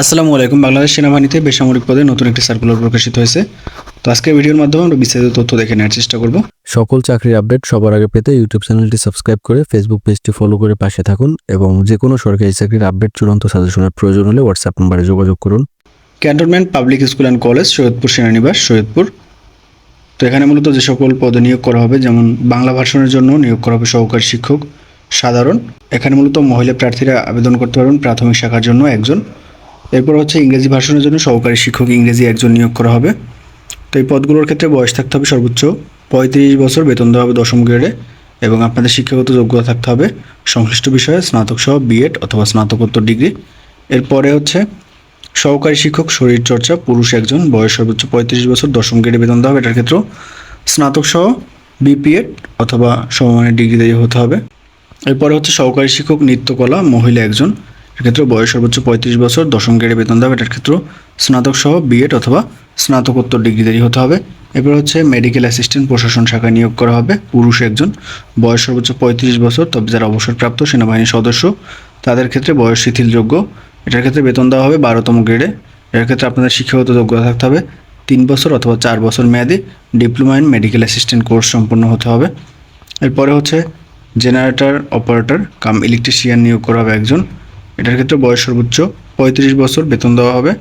আসসালামু আলাইকুম। বাংলাদেশ সেনাবাহিনীতে বেসামরিক পদে নতুন একটি সার্কুলার প্রকাশিত হয়েছে। তো আজকের ভিডিওর মাধ্যমে আমরা বিস্তারিত তথ্য দেখে নেওয়ার চেষ্টা করব। সকল চাকরির আপডেট সবার আগে পেতে ইউটিউব চ্যানেলটি সাবস্ক্রাইব করে ফেসবুক পেজটি ফলো করে পাশে থাকুন এবং যে কোনো সরকারি চাকরির আপডেট চূড়ান্ত সাজেশনের প্রয়োজন হলে হোয়াটসঅ্যাপ নম্বরে যোগাযোগ করুন। Cantonment public school and college Saidpur সেনানিবাস Saidpur তো এখানে মূলত যে সকল পদে নিয়োগ করা হবে যেমন বাংলা ভাষণের জন্য নিয়োগ করা হবে সহকারী শিক্ষক সাধারণ। এখানে মূলত মহিলা প্রার্থীরা আবেদন করতে পারবেন প্রাথমিক শাখার জন্য একজন। এরপর হচ্ছে ইংরেজি ভাষণের জন্য সহকারী শিক্ষক ইংরেজি একজন নিয়োগ করা হবে। তো এই পদগুলোর ক্ষেত্রে বয়স থাকতে হবে সর্বোচ্চ পঁয়ত্রিশ বছর, বেতন দেওয়া হবে দশম গ্রেডে এবং আপনাদের শিক্ষাগত যোগ্যতা থাকতে হবে সংশ্লিষ্ট বিষয়ে স্নাতক সহ বিএড অথবা স্নাতকোত্তর ডিগ্রি এরপরে হচ্ছে সহকারী শিক্ষক শরীরচর্চা পুরুষ একজন, বয়স সর্বোচ্চ পঁয়ত্রিশ বছর, দশম গ্রেডে বেতন দেওয়া হবে, এটার ক্ষেত্রেও স্নাতক সহ বিপিএড অথবা সমমানের ডিগ্রি দিয়ে হতে হবে। এরপরে হচ্ছে সহকারী শিক্ষক, নৃত্যকলা, মহিলা একজন এক্ষেত্রে বয়স সর্বোচ্চ পঁয়ত্রিশ বছর, দশম গ্রেডে বেতন দেওয়া এটার ক্ষেত্রেও স্নাতক সহ বিএড অথবা স্নাতকোত্তর ডিগ্রিধারী হতে হবে। এরপর হচ্ছে মেডিকেল অ্যাসিস্ট্যান্ট প্রশাসন শাখায় নিয়োগ করা হবে, পুরুষ একজন। বয়স সর্বোচ্চ পঁয়ত্রিশ বছর, তবে যারা অবসরপ্রাপ্ত, সেনাবাহিনীর সদস্য, তাদের ক্ষেত্রে বয়স শিথিলযোগ্য। এটার ক্ষেত্রে বেতন দেওয়া হবে বারোতম গ্রেডে এর ক্ষেত্রে আপনাদের শিক্ষাগত যোগ্যতা থাকতে হবে তিন বছর অথবা চার বছর মেয়াদি। Diploma in medical assistant course সম্পন্ন হতে হবে। এরপরে হচ্ছে জেনারেটর অপারেটর কাম ইলেকট্রিশিয়ান নিয়োগ করা হবে একজন। এটার ক্ষেত্রে বয়স সর্বোচ্চ পঁয়ত্রিশ বছর বেতন দেওয়া হবে,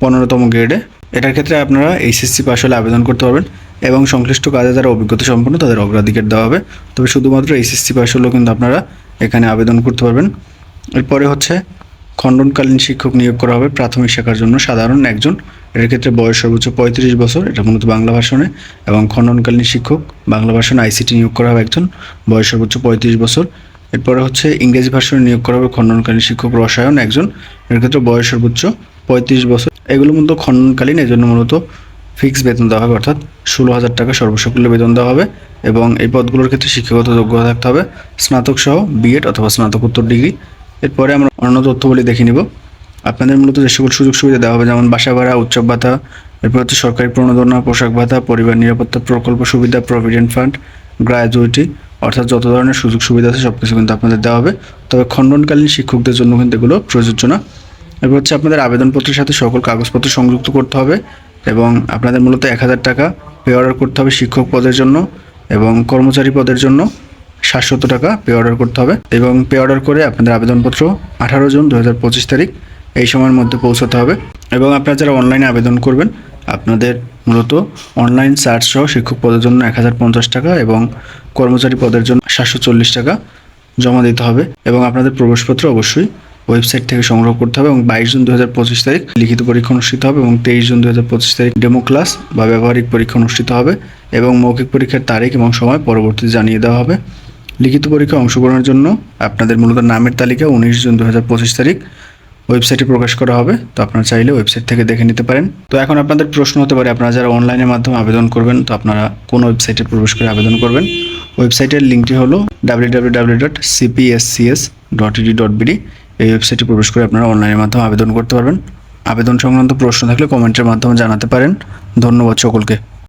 পনেরোতম গ্রেডে। এটার ক্ষেত্রে আপনারা এইচএসসি পাস হলে আবেদন করতে পারবেন এবং সংশ্লিষ্ট কাজে যারা অভিজ্ঞতা সম্পন্ন তাদের অগ্রাধিকার দেওয়া হবে। তবে শুধুমাত্র এইচএসসি পাস হলেও কিন্তু আপনারা এখানে আবেদন করতে পারবেন। এরপরে হচ্ছে খণ্ডনকালীন শিক্ষক নিয়োগ করা হবে প্রাথমিক শাখার জন্য সাধারণ একজন। এর ক্ষেত্রে বয়স সর্বোচ্চ পঁয়ত্রিশ বছর, এটা মূলত বাংলা ভাষণে। এবং খণ্ডনকালীন শিক্ষক, বাংলা ভাষণ আইসিটি নিয়োগ করা হবে একজন, বয়স সর্বোচ্চ পঁয়ত্রিশ বছর। এরপরে হচ্ছে ইংরেজি ভাষণে নিয়োগ করা হবে খণ্ডনকালীন শিক্ষক রসায়ন একজন, এর ক্ষেত্রে বয়স সর্বোচ্চ পঁয়ত্রিশ বছর। এগুলো মূলত খণ্ডনকালীন, এজন্য মূলত ফিক্স বেতন দেওয়া হবে, অর্থাৎ ষোলো হাজার টাকা সর্বসকল্য বেতন দেওয়া হবে এবং এই পদগুলোর ক্ষেত্রে শিক্ষাগত যোগ্যতা থাকতে হবে। স্নাতক সহ বিএড অথবা স্নাতকোত্তর ডিগ্রি। এরপরে আমরা অন্য তথ্যগুলি দেখে নিব। আপনাদের মূলত যে সকল সুযোগ সুবিধা দেওয়া হবে, যেমন বাসা ভাড়া উৎসব ভাতা, এরপর হচ্ছে সরকারি প্রণোদনা, পোশাক ভাতা, পরিবার নিরাপত্তা প্রকল্প, সুবিধা প্রভিডেন্ট ফান্ড গ্র্যাজুইটি অর্থাৎ যত ধরনের সুযোগ সুবিধা আছে সব কিছু কিন্তু আপনাদের দেওয়া হবে। তবে খণ্ডনকালীন শিক্ষকদের জন্য কিন্তু এগুলো প্রযোজ্য না। এরপর হচ্ছে আপনাদের আবেদনপত্রের সাথে সকল কাগজপত্র সংযুক্ত করতে হবে এবং আপনাদের মূলত এক হাজার টাকা পে অর্ডার করতে হবে শিক্ষক পদের জন্য এবং কর্মচারী পদের জন্য সাতশত টাকা পে অর্ডার করতে হবে এবং পে অর্ডার করে আপনাদের আবেদনপত্র আঠারো জুন দু হাজার পঁচিশ তারিখ এই সময়ের মধ্যে পৌঁছাতে হবে। এবং আপনারা যারা অনলাইনে আবেদন করবেন আপনাদের মূলত অনলাইন সার্চ সহ শিক্ষক পদের জন্য এক হাজার পঞ্চাশ টাকা এবং কর্মচারী পদের জন্য সাতশো চল্লিশ টাকা জমা দিতে হবে এবং আপনাদের প্রবেশপত্র অবশ্যই ওয়েবসাইট থেকে সংগ্রহ করতে হবে এবং বাইশ জুন দু হাজার পঁচিশ তারিখ লিখিত পরীক্ষা অনুষ্ঠিত হবে এবং তেইশ জুন দু হাজার পঁচিশ তারিখ ডেমো ক্লাস বা ব্যবহারিক পরীক্ষা অনুষ্ঠিত হবে এবং মৌখিক পরীক্ষার তারিখ এবং সময় পরবর্তীতে জানিয়ে দেওয়া হবে। লিখিত পরীক্ষায় অংশগ্রহণের জন্য আপনাদের মূলত নামের তালিকা উনিশ জুন দু হাজার পঁচিশ তারিখ ওয়েবসাইটে প্রকাশ করা হবে, তো আপনারা চাইলে ওয়েবসাইট থেকে দেখে নিতে পারেন। তো এখন আপনাদের প্রশ্ন হতে পারে, আপনারা যারা অনলাইনের মাধ্যমে আবেদন করবেন, তো আপনারা কোন ওয়েবসাইটে প্রবেশ করে আবেদন করবেন? ওয়েবসাইটের লিঙ্কটি হলো বিডি এই ওয়েবসাইটে প্রবেশ করে আপনারা অনলাইনের মাধ্যমে আবেদন করতে পারবেন। আবেদন সংক্রান্ত প্রশ্ন থাকলে কমেন্টের মাধ্যমে জানাতে পারেন। ধন্যবাদ সকলকে।